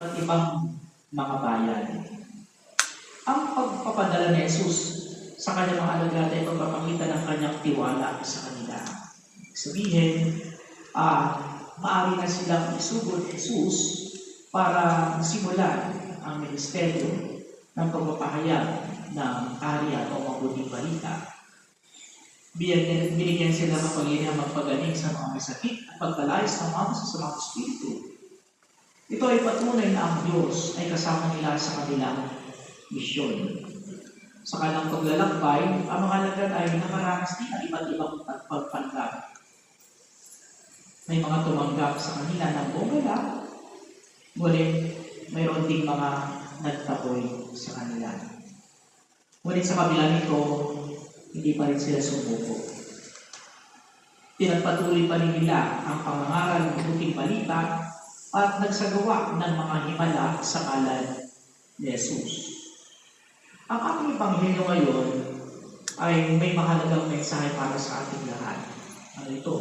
at ibang mga bayan. Ang pagpapadala ni Jesus sa kanyang mga alagad ay pagpapakita ng kanyang tiwala sa kanila. Sabihin, ah, maaari na silang isugod Jesus para simulan ang ministeryo ng pagpapahayag ng kaharian o mabuting balita. Binigyan, sila ng paghinihang magpagaling sa mga may sakit at pagpalayas ng mga masasamang espiritu. Ito ay patunay na ang Diyos ay kasama nila sa kanilang misyon. Sa kanilang paglalakbay, ang mga lagad ay nakaranas din ng iba't ibang pagpanggap. May mga tumanggap sa kanila ng bumala, ngunit mayroon ding mga nagtapoy sa kanila. Ngunit sa kabila nito, hindi pa rin sila sumuko. Pinagpatuloy pa rin nila ang pangangaral ng buting balita at nagsagawa ng mga himala sa kalan ni Jesus. Ang ating Ebanghelyo ngayon ay may mahalagang mensahe para sa ating lahat. Ano ito?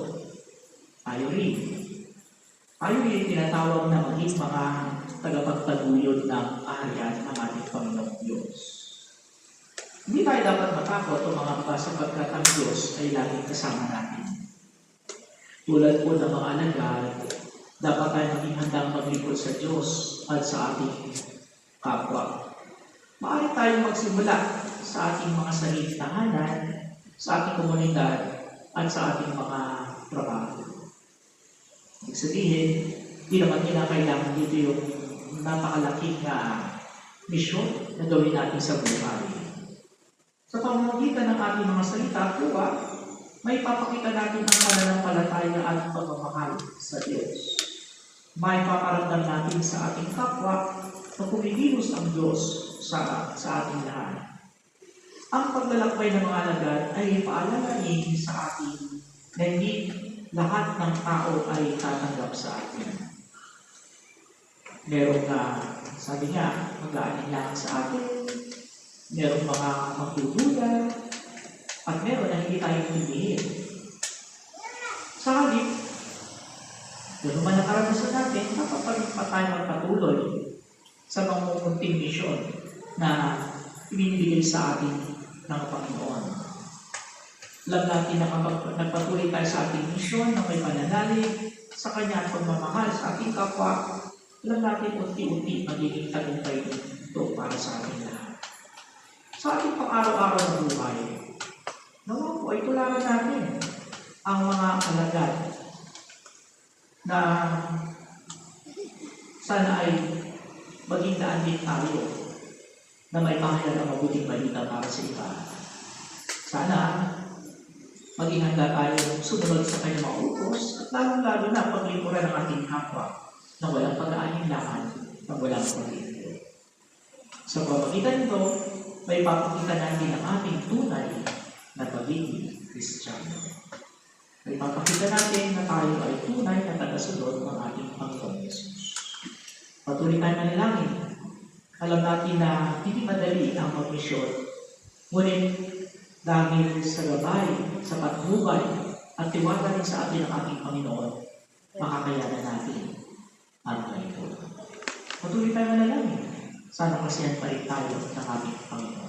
Tayo rin. Tayo rin tinatawag na maging mga tagapagtaguyod ng kaharian ng ating Panginoong Diyos. Hindi tayo dapat matakot o mga ba sapagkat ang Diyos ay laging kasama natin. Tulad po ng mga alagad, dapat tayo maging handang maglingkod sa Diyos at sa ating kapwa. Maaari tayong magsimula sa ating mga sariling tahanan, sa ating komunidad, at sa ating mga trabaho. Ibig sabihin, di naman kinakailangan dito yung napakalaking na misyon na gawin natin sa buhay. Sa pamamagitan ng ating mga salita, kuwa, may papakita natin ang pananampalataya at pagmamahal sa Diyos. May paparamdam natin sa ating kapwa na kumikilos ang Diyos sa, sa ating lahat. Ang paglalakbay ng mga alagad ay paalalain sa atin na hindi lahat ng tao ay tatanggap sa atin. Meron na, sabi niya, mag-aalinlangan sa atin, merong mga magdududa, at meron na hindi tayo piliin. Sa halip, gano'n man ang karanasan natin, dapat pa rin pa tayo sa mga misyon na ibinibigay sa atin ng Panginoon. Alam natin na nagpatuloy tayo sa ating misyon na may pananalig sa Kanya at pagmamahal sa ating kapwa, alam natin unti-unti magiging tagumpay ito para sa ating lahat. Sa ating pang-araw-araw na buhay, naman po ay tularan natin ang mga alagad na sana ay maging daan din tayo na may pahayag ang mabuting balita para sa iba. Sana maging handa tayo sumunod sa kanyang mga utos at lalong-lalo na paglingkuran ng ating kapwa na walang pag-aalinlangan ng walang pag-ibig. Sa pamagitan nito, may papakita natin ang ating tunay na pagiging Kristiyano. May papakita natin na tayo ay tunay na tagasunod ng ating Panginoon Yesus. Patuloy tayo manalangin. Alam natin na hindi madali ang magmisyon. Ngunit dahil sa gabay, sa patnubay, at tiwala rin sa atin ng ating Panginoon, makakayanan natin ang ito. Patuloy tayo manalangin. Sana kasiyan pa rin tayo ng ating Panginoon.